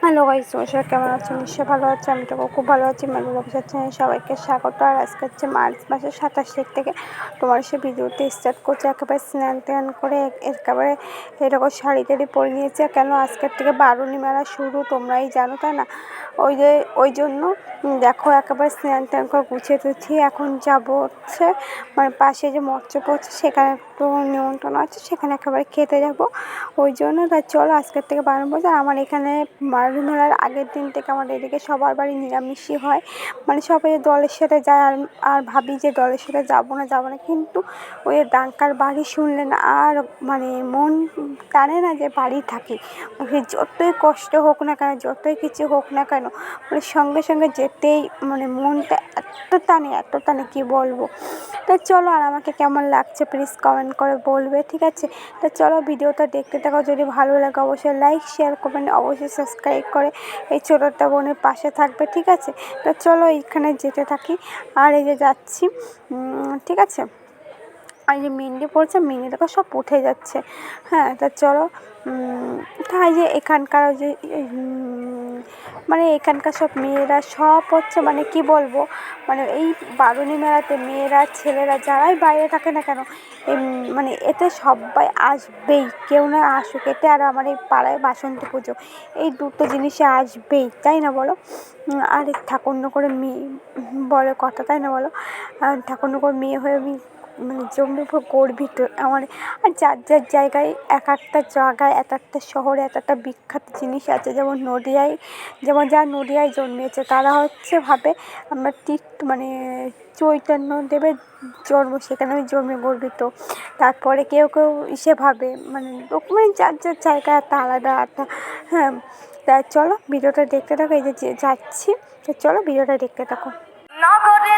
Hello guys সবাই কেমন আছো নিশ্চয় ভালো আছে আমি তো খুব ভালো আছি। মেলু ব্যবসা চ্যানেল সবাইকে স্বাগত। আর আজকে হচ্ছে মার্চ মাসের সাতাশ তারিখ থেকে তোমার সে ভিডিওতে স্টার্ট করছে। একেবারে স্নান ট্যান করে একেবারে এরকম শাড়ি টাড়ি পরে নিয়েছে। কেন আজকের থেকে বারুনি মেলা শুরু তোমরাই জানো, তাই না? ওই যে, ওই জন্য দেখো একেবারে স্নান টান করে গুছিয়ে টুছিয়ে এখন যাব হচ্ছে মানে পাশে যে মৎস্য পড়ছে সেখানে একটু নিমন্ত্রণ আছে, সেখানে একেবারে খেতে যাব। ওই জন্য তা চলো আজকের থেকে বারণ বলছে আর আমার এখানে বারুনি ধরার আগের দিন থেকে আমাদের এদিকে সবার বাড়ি নিরামিষই হয়। মানে সবাই দলের সাথে যায় আর আর ভাবি যে দলের সাথে যাব না যাব না, কিন্তু ওই ডাঙ্কার বাড়ি শুনলে না, আর মানে মন টানে না যে বাড়ি থাকি। যতই কষ্ট হোক না কেন, যতই কিছু হোক না কেন মানে সঙ্গে সঙ্গে যেতেই মানে মনটা এত টানে এত টানে কী বলব। তো চলো আর আমাকে কেমন লাগছে প্লিজ কমেন্ট করে বলবে, ঠিক আছে? তো চলো ভিডিওটা দেখতে থাকো, যদি ভালো লাগে অবশ্যই লাইক শেয়ার করবেন অবশ্যই সাবস্ক্রাইব করে এই ছোটোটা বোনের পাশে থাকবে, ঠিক আছে? তো চলো এইখানে যেতে থাকি। আর এই যে যাচ্ছি ঠিক আছে? আর যে মেহেন্দি পড়ছে মেহেন্দি দেখো সব উঠে যাচ্ছে। হ্যাঁ তা চলো তাই যে এখানকার যে মানে এখানকার সব মেয়েরা সব হচ্ছে মানে কি বলব? মানে এই বারুণী মেলাতে মেয়েরা, ছেলেরা যারাই বাইরে থাকে না কেন মানে এতে সবাই আসবেই। কেউ না আসুক, এতে আর আমার এই পাড়ায় বাসন্তী পুজো, এই দুটো জিনিসে আসবেই, তাই না বলো? আর ঠাকুরনগরের মেয়ে বলে কথা, তাই না বলো? ঠাকুরনগর মেয়ে হয়ে আমি মানে জমির উপর গর্বিত আমার, আর যার যার জায়গায় এক একটা জায়গায়, এক একটা শহরে এক একটা বিখ্যাত জিনিস আছে, যেমন নদিয়ায়, যেমন যারা নদিয়ায় জন্মেছে তারা হচ্ছে ভাবে আমরা তীর্থ মানে চৈতন্যদেবের জন্ম, সেখানে জন্মে গর্বিত। তারপরে কেউ কেউ ইসে ভাবে মানে মানে যার যার জায়গা একটা আলাদা একটা হ্যাঁ তা চলো, ভিডিওটা দেখতে থাকো, এই যে যাচ্ছি চলো, ভিডিওটা দেখতে থাকো। নগরে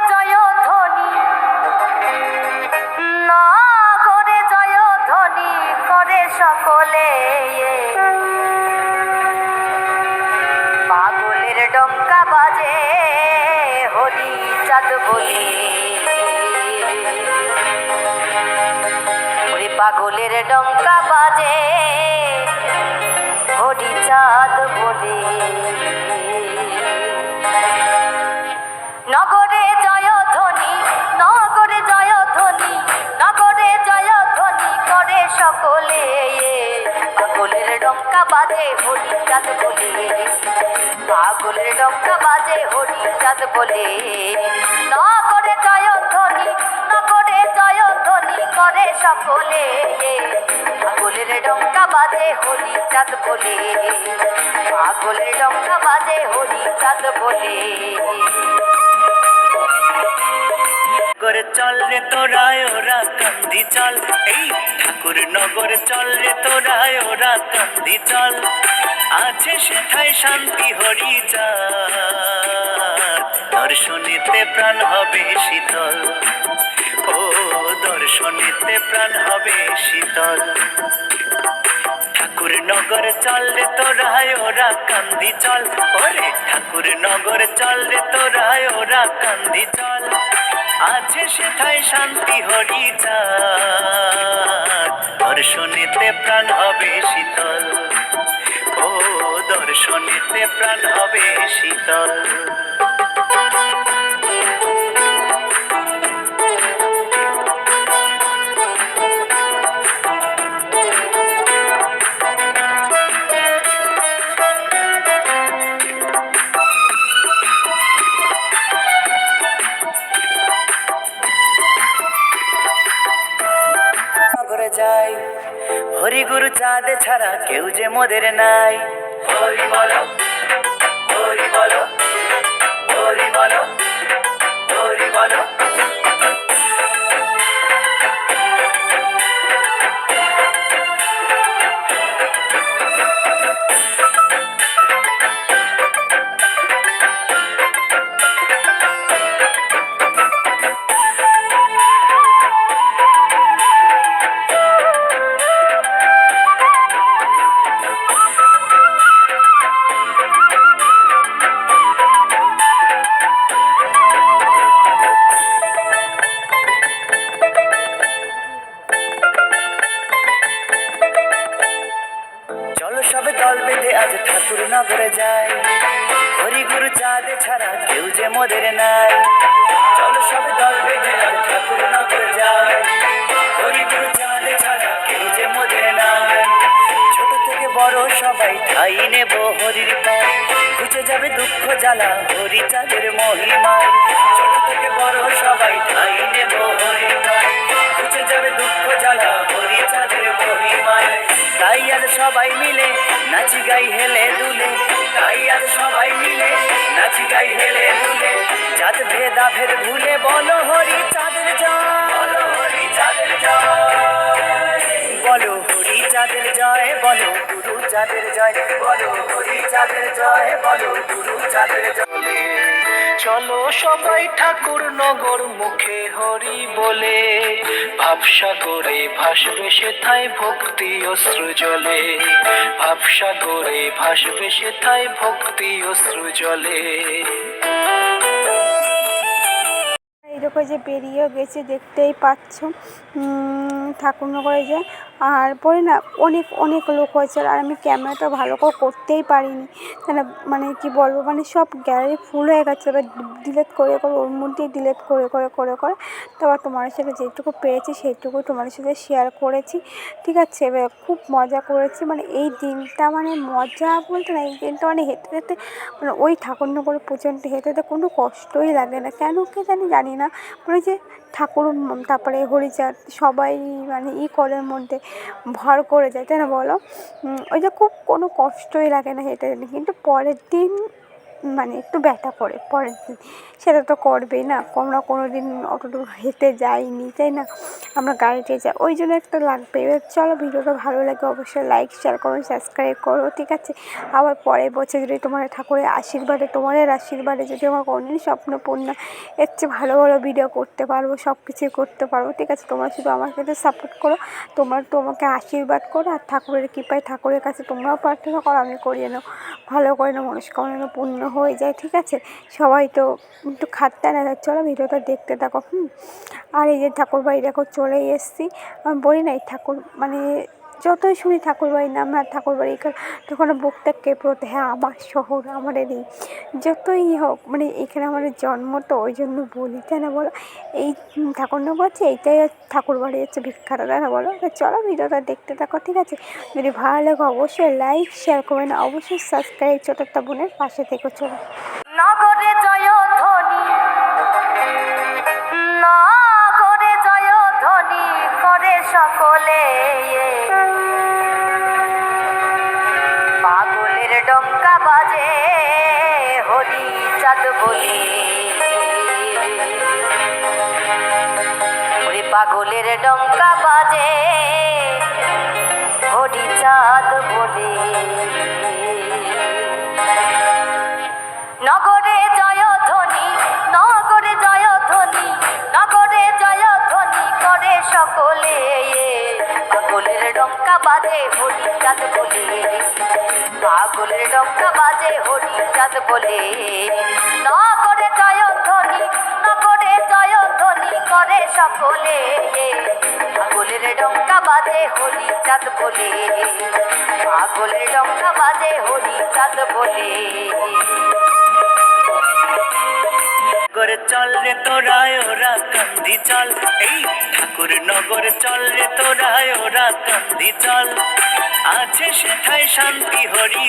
বলি ওই পাগলের ডঙ্কা বাজে হরি চাঁদ বলে। বাজে হরি চাঁদ বলে। পাগলের ডঙ্কা বাজে হরি চাঁদ বলে। নগরে জয় ধ্বনি নগরে জয় ধ্বনি করে সকলে। পাগলের ডঙ্কা বাজে হরি চাঁদ বলে। পাগলের ডঙ্কা বাজে হরি চাঁদ বলে। করে চল রে তোরায় ওরা কান্দি চল। এই ঠাকুর নগর চল রে তোরায় ওরা কান্দি চল। আছে সেথায় শান্তি হরি দর্শনীতে প্রাণ হবে শীতল। ও দর্শনীতে প্রাণ হবে শীতল। ঠাকুর নগর চল রে তোরায় ওরা কান্দি চল। ওরে ঠাকুর নগর চল রে তোরায় ওরা কান্দি চল। আছে সেথায় শান্তি হরি দর্শনেতে প্রাণ হবে শীতল। ও দর্শনেতে প্রাণ হবে শীতল। চাঁদ ছাড়া কেউ যে মোদের নাই। বলো বলো বলো বলো। যে মোদের নাই। চলো সব দল বেঁধে ঠাকুর নগর যায় হরি গুরু চাঁদ ছাড়া কেউ যে মোদের নাই। ছোট থেকে বড় সবাই ঠাই নেব হরির পায়। ঘুচে যাবে দুঃখ জ্বালা হরি চাঁদের মহিমা ছোট থেকে বড় ভেদ ভুলে বলো হরি চাঁদের বলো হরি চাঁদের জয়, বলো গুরু চাঁদের জয়, বলো হরি চাঁদের জয়, বলো গুরু চাঁদের জয়। চলো সবাই ঠাকুর নগর মুখে হরি বলে, ভাবসাগরে ভাসবে সেথায় ভক্তি অশ্রু জলে। ভাবসাগরে ভাসবে সেথায় ভক্তি অশ্রু জলে। এইরকম যে বেরিয়ে গেছে, দেখতেই পাচ্ছ। ঠাকুরনগরে যে, আর পরে না, অনেক অনেক লোক হয়েছে, আর আমি ক্যামেরাটা ভালো করে করতেই পারিনি। কেন মানে কি বলব মানে সব গ্যালারি ফুল হয়ে গেছে, এবার ডিলেট করে করে, ওর মধ্যেই ডিলেট করে করে করে করে। তারপর তোমার সাথে যেটুকু পেরেছি সেইটুকু তোমার সাথে শেয়ার করেছি। ঠিক আছে, এবার খুব মজা করেছি মানে এই দিনটা মানে মজা বলতে না, এই দিনটা মানে হেঁটে হেঁটে মানে ওই ঠাকুরনগরে পর্যন্ত হেঁটে হেঁটে কোনো কষ্টই লাগে না। কেন কে জানি জানি না মানে যে ঠাকুর, তারপরে হরিচাঁদ সবাই মানে ই কলের মধ্যে ভর করে যায়, তাই না বলো? ওই যে খুব কোনো কষ্টই লাগে না হেঁটে কিন্তু পরের দিন মানে একটু ব্যথা করে পরের দিন। সেটা তো করবেই না। না কোনো দিন অত দূর হেঁটে যাইনি, তাই না? আমরা গাড়িতে যাই। ওই জন্য একটা লাগবে। এবার চলো ভিডিওটা ভালো লাগে অবশ্যই লাইক শেয়ার করো সাবস্ক্রাইব করো, ঠিক আছে? আবার পরের বছর যদি তোমার ঠাকুরের আশীর্বাদে, তোমাদের আশীর্বাদে যদি আমার কোনোদিন স্বপ্ন পূর্ণ এর চেয়ে ভালো ভালো ভিডিও করতে পারব সব কিছুই করতে পারব, ঠিক আছে? তোমরা শুধু আমার সাথে সাপোর্ট করো। তোমরা তোমাকে আশীর্বাদ করো আর ঠাকুরের কৃপায় ঠাকুরের কাছে তোমরাও প্রার্থনা করো, আমি করিয়ে নাও। ভালো করে না মনস্কামনা পূর্ণ হয়ে যায়, ঠিক আছে? সবাই তো একটু খাটতে না চলো ভিডিওটা দেখতে থাকো, হুম? আর এই যে ঠাকুর বাড়ি দেখো, চলেই এসছি। আমি বলি না এই ঠাকুর মানে যতই শুনি ঠাকুর বাড়ির নাম আর ঠাকুর বাড়ি তখন বুকটা কেঁপে ওঠে হ্যাঁ আমার শহর আমার এই যতই হোক মানে এখানে আমাদের জন্ম তো ওই জন্য বলি, তাই না বলো? এই ঠাকুর ঠাকুরনগর আছে এইটাই ঠাকুর বাড়ি হচ্ছে বিখ্যাত তাই না বলো? চলো ভিডিওটা দেখতে থাকো, ঠিক আছে? যদি ভালো লাগে অবশ্যই লাইক শেয়ার করবেন অবশ্যই সাবস্ক্রাইব একটা বোনের পাশে থেকে, চলো। জয় জয় করে সকলে। বাজে হরি চাঁদ বলে। নগরে জয় ধ্বনি, নগরে জয় ধ্বনি, নগরে জয় ধ্বনি করে সকলে। পাগলের ডঙ্কা বাজে, হরি চাঁদ বলে। পাগলের ডঙ্কা বাজে, হরি চাঁদ বলে। নগরে করে সকলে পাগলের ডঙ্কা বাজে হরি চাঁদ বলে। পাগলের ডঙ্কা বাজে হরি চাঁদ বলে। নগরে চল রে তোরায় ওরা কান্দি চল। এই ঠাকুর নগরে চল রে তোরায় ওরা কান্দি চল। আছে সেথায় শান্তি হরি